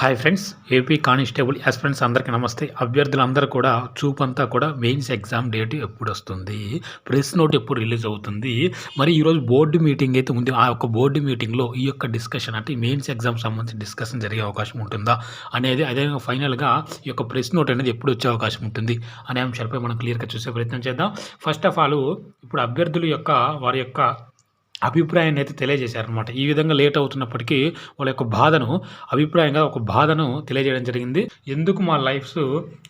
Hi friends AP constable friends అందరికీ నమస్తే. అభ్యర్థులందరూ కూడా చూపంతా కూడా మెయిన్స్ ఎగ్జామ్ డేట్ ఎప్పుడు వస్తుంది ప్రెస్ నోట్ ఎప్పుడు రిలీజ్ అవుతుంది మరి ఈరోజు బోర్డు మీటింగ్ అయితే ఉంది. ఆ యొక్క బోర్డు మీటింగ్లో ఈ యొక్క డిస్కషన్ అంటే మెయిన్స్ ఎగ్జామ్ సంబంధించి డిస్కషన్ జరిగే అవకాశం ఉంటుందా అనేది అదేవిధంగా ఫైనల్గా ఈ యొక్క ప్రెస్ నోట్ అనేది ఎప్పుడు వచ్చే అవకాశం ఉంటుంది అనే అంశాలపై మనం క్లియర్గా చూసే ప్రయత్నం చేద్దాం. ఫస్ట్ ఆఫ్ ఆల్ ఇప్పుడు అభ్యర్థుల యొక్క వారి యొక్క అభిప్రాయాన్ని అయితే తెలియజేశారనమాట ఈ విధంగా లేట్ అవుతున్నప్పటికీ వాళ్ళ యొక్క బాధను అభిప్రాయంగా ఒక బాధను తెలియజేయడం జరిగింది. ఎందుకు మా లైఫ్స్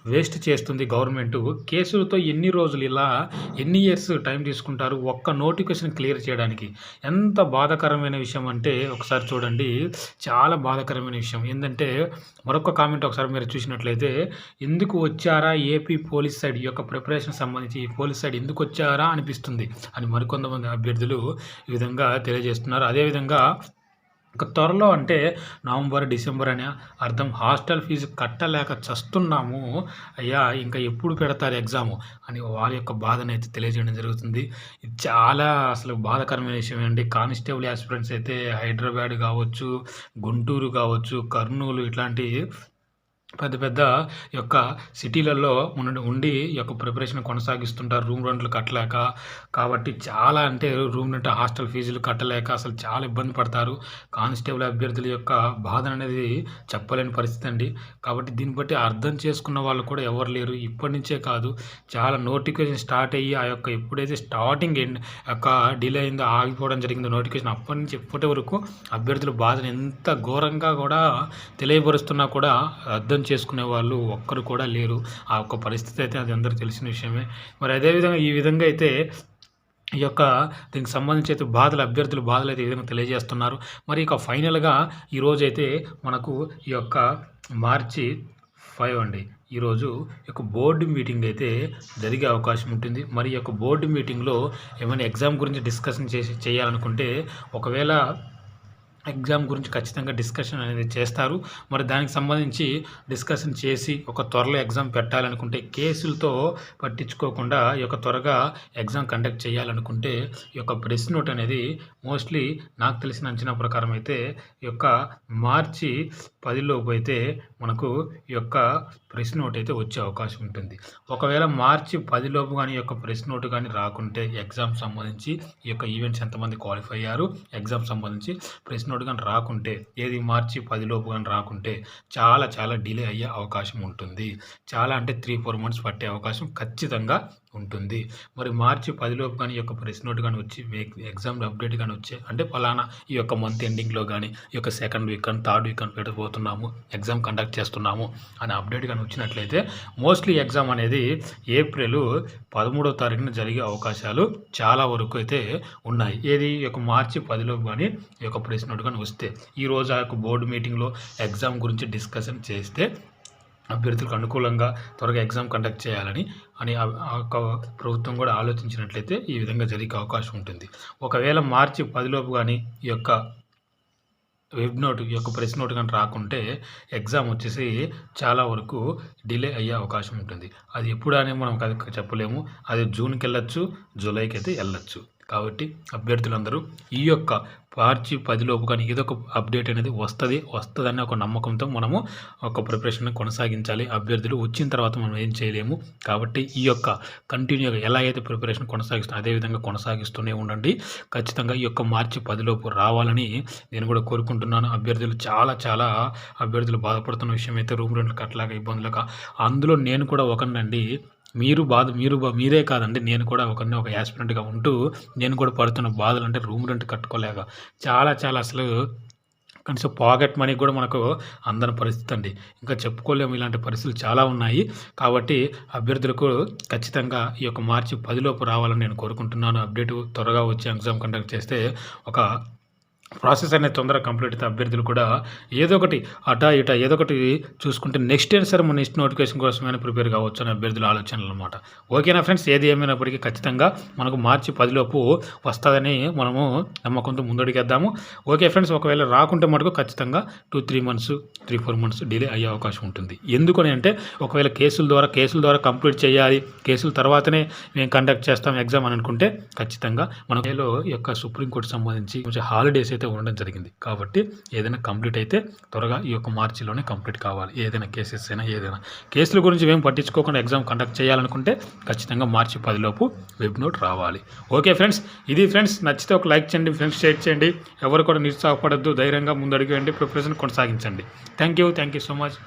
వేస్ట్ చేస్తుంది గవర్నమెంట్? కేసులతో ఎన్ని రోజులు ఇలా ఎన్ని ఇయర్స్ టైం తీసుకుంటారు ఒక్క నోటిఫికేషన్ క్లియర్ చేయడానికి? ఎంత బాధాకరమైన విషయం అంటే ఒకసారి చూడండి చాలా బాధాకరమైన విషయం. ఏంటంటే మరొక కామెంట్ ఒకసారి మీరు చూసినట్లయితే ఎందుకు వచ్చారా ఏపీ పోలీస్ సైడ్? యొక్క ప్రిపరేషన్ సంబంధించి పోలీస్ సైడ్ ఎందుకు వచ్చారా? అనిపిస్తుంది. అని మరికొంతమంది అభ్యర్థులు విధంగా తెలియజేస్తున్నారు. అదేవిధంగా ఇక త్వరలో అంటే నవంబర్ డిసెంబర్ అనే అర్థం హాస్టల్ ఫీజు కట్టలేక చస్తున్నాము. అయ్యా ఇంకా ఎప్పుడు పెడతారు ఎగ్జాము అని వాళ్ళ యొక్క బాధను అయితే తెలియజేయడం జరుగుతుంది. ఇది చాలా అసలు బాధకరమైన విషయం అండి. కానిస్టేబుల్ ఆస్పిరెంట్స్ అయితే హైదరాబాద్ కావచ్చు గుంటూరు కావచ్చు కర్నూలు ఇట్లాంటి పెద్ద పెద్ద యొక్క సిటీలలో ఉండి ఉండి యొక్క ప్రిపరేషన్ కొనసాగిస్తుంటారు. రూమ్ రెంట్లు కట్టలేక కాబట్టి చాలా అంటే రూమ్ రెంట్ హాస్టల్ ఫీజులు కట్టలేక అసలు చాలా ఇబ్బంది పడతారు. కానిస్టేబుల్ అభ్యర్థుల యొక్క బాధ అనేది చెప్పలేని పరిస్థితి అండి. కాబట్టి దీన్ని బట్టి అర్థం చేసుకున్న వాళ్ళు కూడా ఎవరు లేరు. ఇప్పటి నుంచే కాదు చాలా నోటిఫికేషన్ స్టార్ట్ అయ్యి ఆ యొక్క ఎప్పుడైతే స్టార్టింగ్ ఎండ్ యొక్క డిలే అయిందో ఆగిపోవడం జరిగిందో నోటిఫికేషన్ అప్పటి నుంచి ఇప్పటి వరకు అభ్యర్థుల బాధను ఎంత ఘోరంగా కూడా తెలియపరుస్తున్నా కూడా అర్థం చేసుకునే వాళ్ళు ఒక్కరు కూడా లేరు. ఆ ఒక్క పరిస్థితి అయితే అది అందరూ తెలిసిన విషయమే. మరి అదేవిధంగా ఈ విధంగా అయితే ఈ యొక్క దీనికి సంబంధించి అయితే బాధలు అభ్యర్థులు బాధలు అయితే ఈ విధంగా తెలియజేస్తున్నారు. మరి ఇక ఫైనల్గా ఈరోజు అయితే మనకు ఈ యొక్క మార్చి ఫైవ్ అండి. ఈరోజు ఈ యొక్క బోర్డు మీటింగ్ అయితే జరిగే అవకాశం ఉంటుంది. మరి ఈ యొక్క బోర్డు మీటింగ్లో ఏమైనా ఎగ్జామ్ గురించి డిస్కషన్ చేసి చేయాలనుకుంటే ఒకవేళ ఎగ్జామ్ గురించి ఖచ్చితంగా డిస్కషన్ అనేది చేస్తారు. మరి దానికి సంబంధించి డిస్కషన్ చేసి ఒక త్వరలో ఎగ్జామ్ పెట్టాలనుకుంటే కేసులతో పట్టించుకోకుండా ఈ యొక్క త్వరగా ఎగ్జామ్ కండక్ట్ చేయాలనుకుంటే ఈ యొక్క ప్రెస్ నోట్ అనేది మోస్ట్లీ నాకు తెలిసిన అంచనా ప్రకారం అయితే ఈ యొక్క మార్చి పదిలోపు అయితే మనకు ఈ యొక్క ప్రెస్ నోట్ అయితే వచ్చే అవకాశం ఉంటుంది. ఒకవేళ మార్చి పదిలోపు కానీ ఈ యొక్క ప్రెస్ నోట్ కానీ రాకుంటే ఎగ్జామ్ సంబంధించి ఈ యొక్క ఈవెంట్స్ ఎంతమంది క్వాలిఫై అయ్యారు ఎగ్జామ్ సంబంధించి ప్రెస్ నోట్ కానీ రాకుంటే ఏది మార్చి పదిలోపు కానీ రాకుంటే చాలా చాలా డిలే అయ్యే అవకాశం ఉంటుంది. చాలా అంటే త్రీ ఫోర్ మంత్స్ పట్టే అవకాశం ఖచ్చితంగా ఉంటుంది. మరి మార్చి పదిలోపు కానీ ఈ యొక్క ప్రెస్ నోట్ కానీ వచ్చి ఎగ్జామ్ అప్డేట్ కానీ వచ్చే అంటే ఫలానా ఈ యొక్క మంత్ ఎండింగ్లో కానీ ఈ యొక్క సెకండ్ వీక్ కానీ థర్డ్ వీక్ కానీ పెట్టబోతున్నాము ఎగ్జామ్ కండక్ట్ చేస్తున్నాము అని అప్డేట్ కానీ వచ్చినట్లయితే మోస్ట్లీ ఎగ్జామ్ అనేది ఏప్రిల్ పదమూడవ తారీఖున జరిగే అవకాశాలు చాలా వరకు అయితే ఉన్నాయి. ఏది ఈ యొక్క మార్చి పదిలోపు కానీ ఈ యొక్క ప్రెస్ నోట్ కానీ వస్తే ఈరోజు ఆ యొక్క బోర్డు మీటింగ్లో ఎగ్జామ్ గురించి డిస్కషన్ చేస్తే అభ్యర్థులకు అనుకూలంగా త్వరగా ఎగ్జామ్ కండక్ట్ చేయాలని అని ప్రభుత్వం కూడా ఆలోచించినట్లయితే ఈ విధంగా జరిగే అవకాశం ఉంటుంది. ఒకవేళ మార్చి పదిలోపు కానీ ఈ యొక్క వెబ్ నోట్ ఈ యొక్క ప్రెస్ నోట్ కానీ రాకుంటే ఎగ్జామ్ వచ్చేసి చాలా వరకు డిలే అయ్యే అవకాశం ఉంటుంది. అది ఎప్పుడు మనం చెప్పలేము. అది జూన్కి వెళ్ళొచ్చు జూలైకి అయితే వెళ్ళచ్చు. కాబట్టి అభ్యర్థులందరూ ఈ యొక్క మార్చి పదిలోపు కానీ ఏదో ఒక అప్డేట్ అనేది వస్తుంది వస్తుందనే ఒక నమ్మకంతో మనము ఒక ప్రిపరేషన్ కొనసాగించాలి. అభ్యర్థులు వచ్చిన తర్వాత మనం ఏం చేయలేము. కాబట్టి ఈ యొక్క కంటిన్యూగా ఎలా అయితే ప్రిపరేషన్ కొనసాగిస్తున్నా అదే విధంగా కొనసాగిస్తూనే ఉండండి. ఖచ్చితంగా ఈ యొక్క మార్చి పదిలోపు రావాలని నేను కూడా కోరుకుంటున్నాను. అభ్యర్థులు చాలా చాలా అభ్యర్థులు బాధపడుతున్న విషయం అయితే రూమ్ రెంట్లు కట్టలేక ఇబ్బందులుగా అందులో నేను కూడా ఒకనండి మీరు బాధ మీరు బా- మీరే కాదండి. నేను కూడా ఒకరిని ఒక యాస్పిరెంట్గా ఉంటూ నేను కూడా పడుతున్న బాధలు అంటే రూమ్ రెంట్ కట్టుకోలేక చాలా చాలా అసలు కనీసం పాకెట్ మనీ కూడా మనకు అందని పరిస్థితి అండి. ఇంకా చెప్పుకోలేము ఇలాంటి పరిస్థితులు చాలా ఉన్నాయి. కాబట్టి అభ్యర్థులకు ఖచ్చితంగా ఈ యొక్క మార్చి పదిలోపు రావాలని నేను కోరుకుంటున్నాను. అప్డేట్ త్వరగా వచ్చి ఎగ్జామ్ కండక్ట్ చేస్తే ఒక ప్రాసెస్ అనేది తొందరగా కంప్లీట్ అయితే అభ్యర్థులు కూడా ఏదో ఒకటి అటా ఇటా ఏదో ఒకటి చూసుకుంటే నెక్స్ట్ ఇయర్ సరే మన నెక్స్ట్ నోటిఫికేషన్ కోసమైనా ప్రిపేర్ కావచ్చు అని అభ్యర్థుల ఆలోచనలు అనమాట ఓకేనా ఫ్రెండ్స్? ఏది ఏమైనప్పటికీ ఖచ్చితంగా మనకు మార్చి పదిలోపు వస్తుందని మనము నమ్మకంతో ముందడిగేద్దాము. ఓకే ఫ్రెండ్స్ ఒకవేళ రాకుంటే మటుకు ఖచ్చితంగా two three months three four months delay అయ్యే అవకాశం ఉంటుంది. ఎందుకని అంటే ఒకవేళ కేసుల ద్వారా కేసుల ద్వారా కంప్లీట్ చేయాలి కేసుల తర్వాతనే మేము కండక్ట్ చేస్తాం ఎగ్జామ్ అని అనుకుంటే ఖచ్చితంగా మన యొక్క సుప్రీంకోర్టు సంబంధించి కొంచెం హాలిడేస్ అయితే ఉండడం జరిగింది. కాబట్టి ఏదైనా కంప్లీట్ అయితే త్వరగా ఈ యొక్క మార్చిలోనే కంప్లీట్ కావాలి. ఏదైనా కేసెస్ అయినా ఏదైనా. కేసుల గురించి మేము పట్టించుకోకుండా ఎగ్జామ్ కండక్ట్ చేయాలనుకుంటే ఖచ్చితంగా మార్చి పదిలోపు వెబ్ నోట్ రావాలి. ఓకే ఫ్రెండ్స్ ఇది ఫ్రెండ్స్ నచ్చితే ఒక లైక్ చేయండి ఫ్రెండ్స్ షేర్ చేయండి. ఎవరు కూడా నిరుత్సాహపడద్దు ధైర్యంగా ముందడుగు వేయండి ప్రిపరేషన్ కొనసాగించండి. Thank you thank you so much.